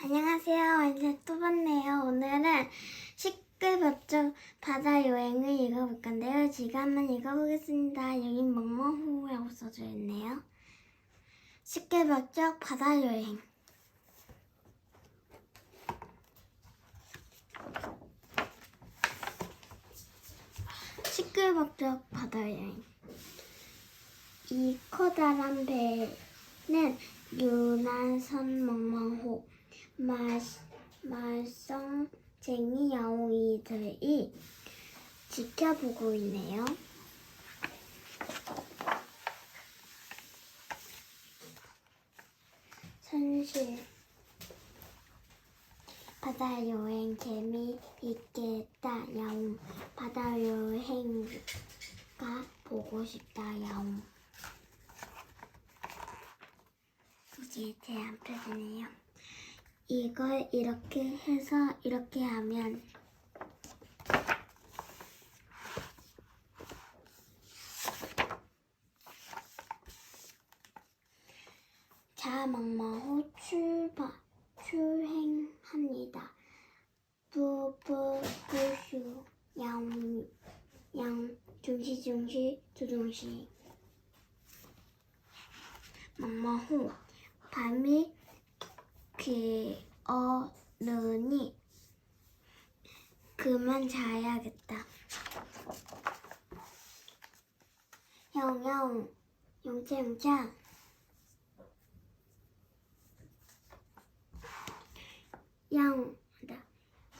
안녕하세요. 이제 또 봤네요. 오늘은 시끌벅적 바다 여행을 읽어볼 건데요. 제가 한번 읽어보겠습니다. 여기 멍멍후라고 써져 있네요. 시끌벅적 바다 여행. 시끌벅적 바다 여행. 이 커다란 배는 유난선 멍멍호 말, 말썽쟁이 야옹이들이 지켜보고 있네요. 선실 바다 여행 재미있겠다 야옹 바다 여행가 보고 싶다 야옹 이게 제안 표지네요. 이걸 이렇게 해서 이렇게 하면 자, 막마호 출발 출행합니다. 뿌뿌뿌슈 양, 양, 중시, 중시, 두중시. 막마호 밤이 귀어르니 그만 자야겠다. 영영, 영자, 영자. 양,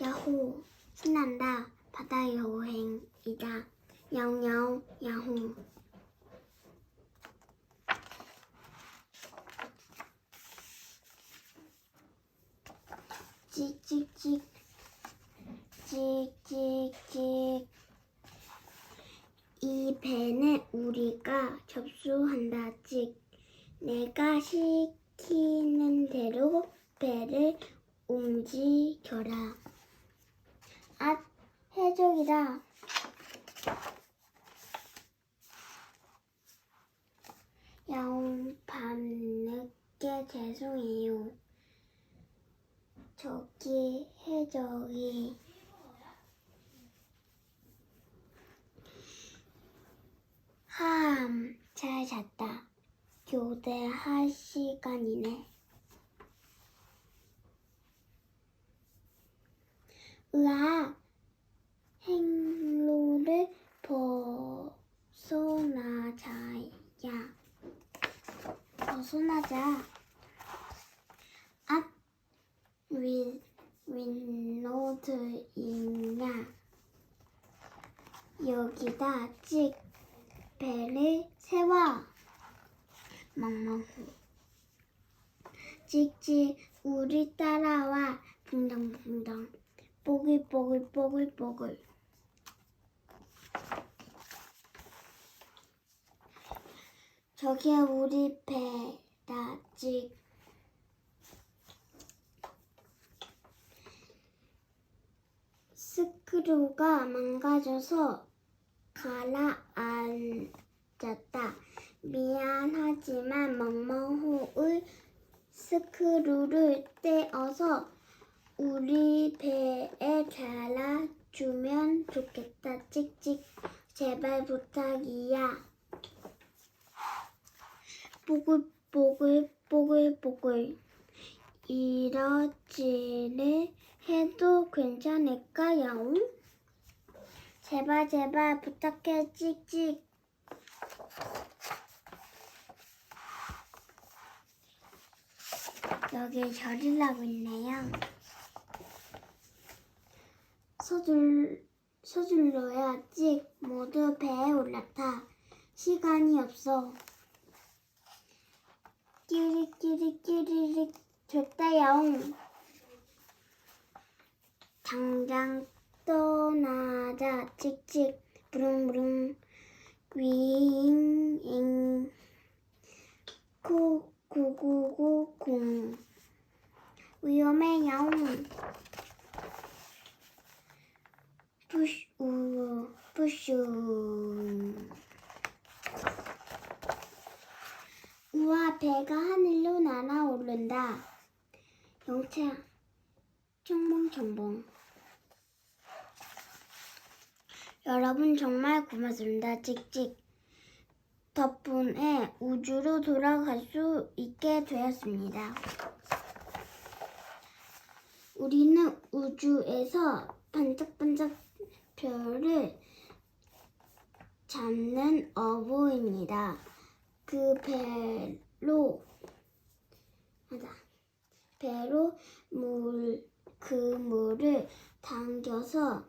야호, 신난다. 바다 여행이다. 야호. 찍찍찍 찍찍찍 이 배는 우리가 접수한다 찍 내가 시키는 대로 배를 움직여라. 아 해적이다. 야옹 밤늦게 죄송해요. 저기 해적이. 함, 잘 잤다. 교대할 시간이네. 으아, 행로를 벗어나자야. 벗어나자. 앞, 윈, 윈노드이냐? 여기다 찍 배를 세워. 멍멍후. 찍찍 우리 따라와. 붕덩붕덩. 뽀글뽀글 뽀글뽀글. 저게 우리 배다 찍. 스크루가 망가져서 가라앉았다. 미안하지만 멍멍호의 스크루를 떼어서 우리 배에 달아주면 좋겠다. 찍찍 제발 부탁이야. 뽀글뽀글 뽀글뽀글 이러지를 해도 괜찮을까요? 제발 제발 부탁해 찍찍 여기 절을 하고 있네요. 서줄 서둘러야 찍 모두 배에 올라타 시간이 없어. 끼리끼리끼리릭 됐다요. 당장 떠나자. 찍찍 부릉부릉 윙잉 쿠구구구공 위험해 야옹. 푸슈 우 푸슈. 우와 배가 하늘로 날아오른다. 영차 첨벙첨벙 여러분 정말 고맙습니다. 찍찍. 덕분에 우주로 돌아갈 수 있게 되었습니다. 우리는 우주에서 반짝반짝 별을 잡는 어부입니다. 그 배로 맞아. 배로 물, 그 물을 당겨서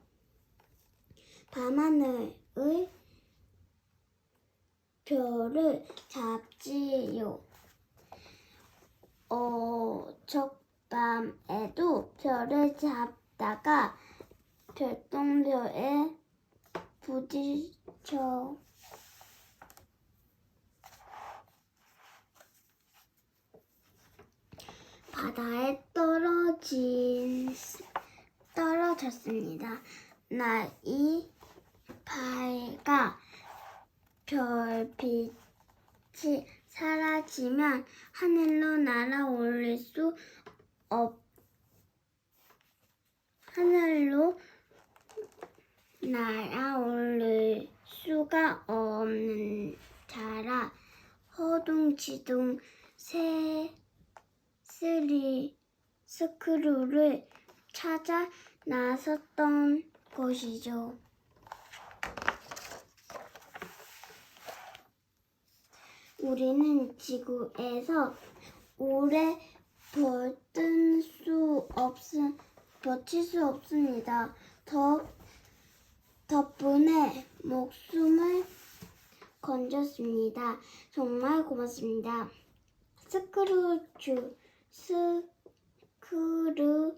밤하늘의 별을 잡지요. 어젯 밤에도 별을 잡다가 별똥별에 부딪혀 바다에 떨어진 떨어졌습니다. 날이 밝아 별빛이 사라지면 하늘로 날아올릴 수 없, 하늘로 날아올릴 수가 없는 자라 허둥지둥 새 스리 스크루를 찾아 나섰던 것이죠. 우리는 지구에서 오래 버틸 수 없, 버틸 수 없습니다. 더, 덕분에 목숨을 건졌습니다. 정말 고맙습니다. 스크루주, 스크루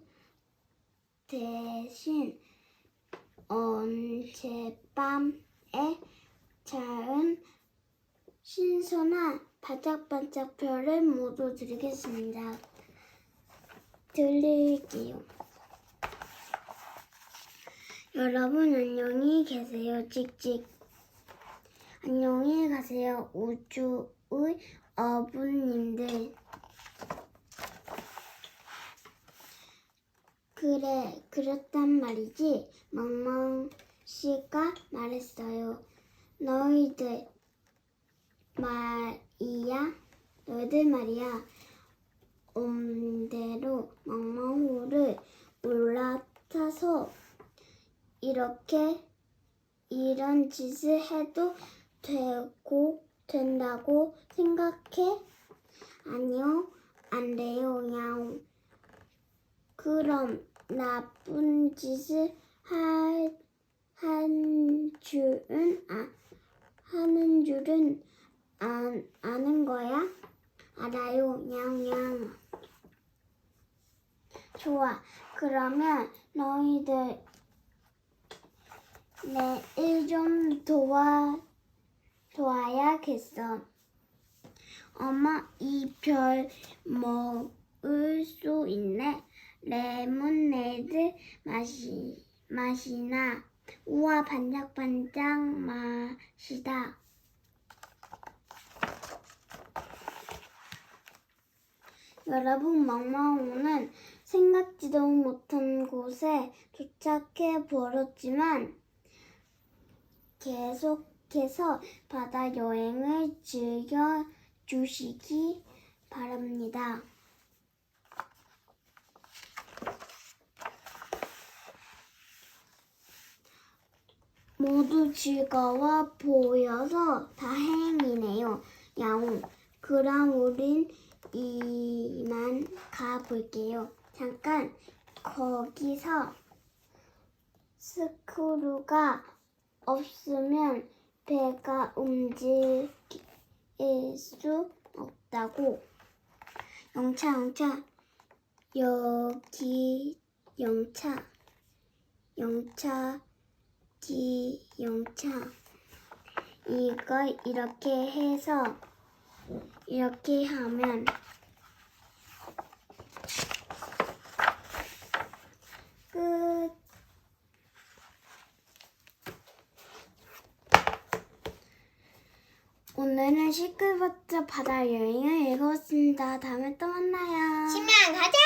대신 어젯밤에 자은 신선한 반짝반짝 별을 모두 드리겠습니다. 드릴게요. 여러분 안녕히 계세요. 찍찍. 안녕히 가세요. 우주의 어부님들. 그래, 그렇단 말이지. 멍멍 씨가 말했어요. 너희들 말이야, 너희들 말이야. 온대로 멍멍우를 올라타서 이렇게 이런 짓을 해도 되고 된다고 생각해? 아니요, 안 돼요, 야옹. 그럼 나쁜 짓을 할, 한 줄은 아, 하는 줄은 안, 아는 거야? 알아요, 냥냥. 좋아, 그러면 너희들 내 일 좀 도와, 도와야겠어. 엄마, 이 별 먹을 수 있네. 레몬네드 맛이, 맛이나. 우와, 반짝반짝 맛이다. 여러분, 멍멍우는 생각지도 못한 곳에 도착해 버렸지만 계속해서 바다 여행을 즐겨 주시기 바랍니다. 모두 즐거워 보여서 다행이네요. 야옹. 그럼 우린 이만 가볼게요. 잠깐 거기서 스크루가 없으면 배가 움직일 수 없다고. 영차 영차 여기 영차 영차 기 영차 이걸 이렇게 해서 이렇게 하면 끝. 오늘은 시끌벅적 바다 여행을 읽었습니다. 다음에 또 만나요. 치면 가자!